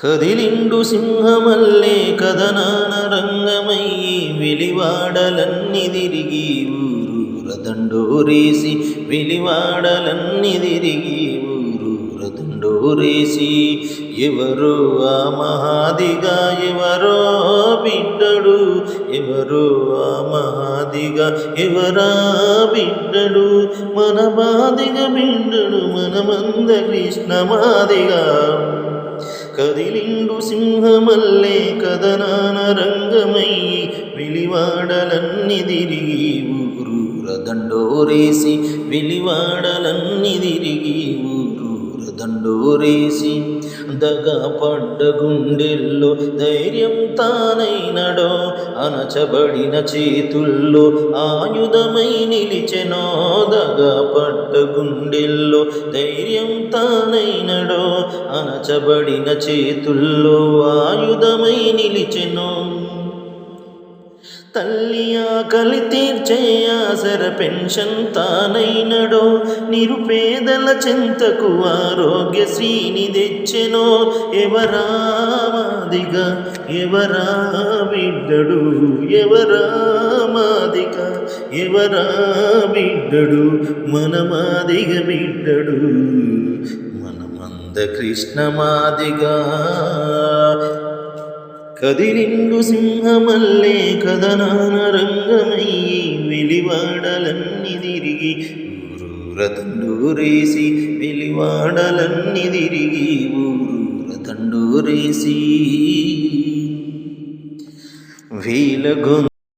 కదిలిండు సింహమల్లే కథనాన రంగమయ్యి వెలివాడలన్ని తిరిగి ఊరూర దండోరేసి వెలివాడలన్ని తిరిగి ఊరూర దండోరేసి ఎవరో ఆ మహాదిగా ఎవరో బిడ్డడు ఎవరో ఆ మహాదిగా ఎవరా బిడ్డడు మన బాదిగ బిడ్డడు మనమంద కృష్ణ మాదిగా. కదిలిండు సింహమల్లే కదనాన రంగమయ్యి వెలివాడలన్ని తిరిగి ఊరూర దండోరేసి వెలివాడలన్ని తిరిగి ఊరు దండోరేసి దగా పడ్డ గుండెల్లో ధైర్యం తానైనడో అనచబడిన చేతుల్లో ఆయుధమై నిలిచెనో దగా పడ్డ గుండెల్లో ధైర్యం తానైనడో అనచబడిన చేతుల్లో ఆయుధమై నిలిచెనో. తల్లి ఆకలి తీర్చే ఆసర పెన్షన్ తానైనడో. నిరుపేదల చెంతకు ఆరోగ్యశ్రీని తెచ్చెనో. ఎవరా మాదిగా ఎవరా బిడ్డడు ఎవరా మాదిగా ఎవరా బిడ్డడు మన మాదిగ బిడ్డడు మనమంద కృష్ణ మాదిగా కదిరిండు సింహమల్లే కదనాన రంగమయ్యి వెలివాడలన్నీ తిరిగి ఊరూర తండూరేసి వెలివాడలన్ని తిరిగి ఊరూర తండూరేసి వేల గొంతు